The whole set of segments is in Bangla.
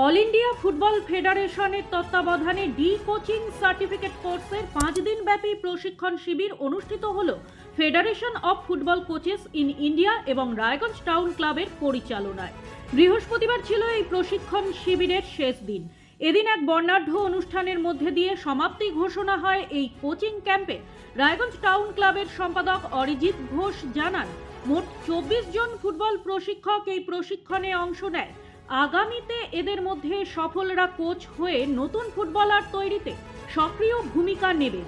অল ইন্ডিয়া ফুটবল ফেডারেশনের তত্ত্বাবধানে ডি কোচিং সার্টিফিকেট কোর্সের পাঁচ দিন ব্যাপী প্রশিক্ষণ শিবির অনুষ্ঠিত হল federation of football coaches in India এবং রায়গঞ্জ টাউন ক্লাবের পরিচালনায়। বৃহস্পতিবার ছিল এই প্রশিক্ষণ শিবিরের শেষ দিন। এদিন এক বর্ণাঢ্য অনুষ্ঠানের মধ্যে দিয়ে সমাপ্তি ঘোষণা হয় এই কোচিং ক্যাম্পে। রায়গঞ্জ টাউন ক্লাবের সম্পাদক অরিজিৎ ঘোষ জানান, মোট চব্বিশ জন ফুটবল প্রশিক্ষক এই প্রশিক্ষণে অংশ নেয়। আগামীতে এদের মধ্যে সফলরা কোচ হয়ে নতুন ফুটবলার তৈরিতে সক্রিয় ভূমিকা নেবেন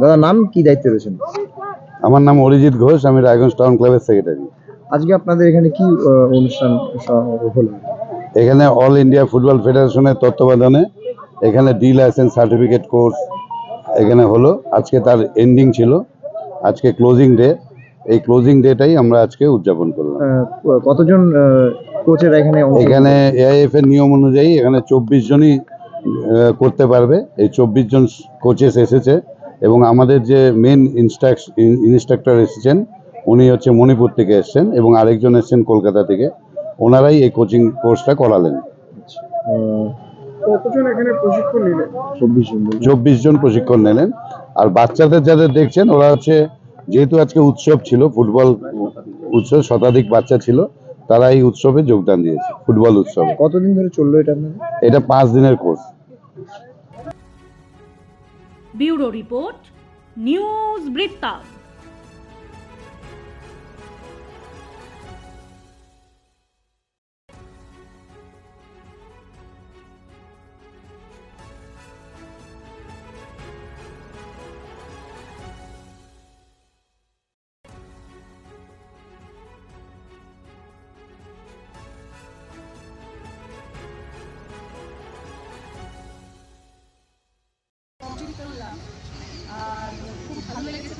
দাদা নাম কি দায়িত্বে রয়েছেন? আমার নাম অরিজিৎ ঘোষ আমি রায়গঞ্জ টাউন ক্লাবের সেক্রেটারি আজকে আপনাদের এখানে কি অনুষ্ঠান হলো? এখানে অল ইন্ডিয়া ফুটবল ফেডারেশনের তত্ত্বাবধানে এখানে ডি লাইসেন্স সার্টিফিকেট কোর্স এখানে হলো। আজকে তার এন্ডিং ছিল। আজকে ক্লোজিং ডে এই ক্লোজিং ডেটাই আমরা আজকে উদযাপন করলাম। কতজন কোচেরা এখানে এখানে এআইএফ এর নিয়ম অনুযায়ী এখানে চব্বিশ জনই করতে পারবে। এই চব্বিশ জন কোচেস এসেছে এবং আমাদের যে মেন ইনস্ট্রাক্টর এসেছেন উনি হচ্ছে মণিপুর থেকে এসেছেন এবং আরেকজন এসেছেন কলকাতা থেকে। ওনারাই এই কোচিং কোর্সটা করালেন। এখানে প্রশিক্ষণ নিলেন? চব্বিশ জন। বললেন। চব্বিশ জন প্রশিক্ষণ নিলেন। আর বাচ্চাদের যাদের দেখছেন ওরা হচ্ছে যেহেতু আজকে উৎসব ছিল ফুটবল উৎসব শতাধিক বাচ্চা ছিল তারা এই উৎসবে যোগদান দিয়েছে ফুটবল উৎসবে। কতদিন ধরে চলল এটা এটা পাঁচ দিনের কোর্স। ব্যুরো রিপোর্ট নিউজ বৃত্তান্ত।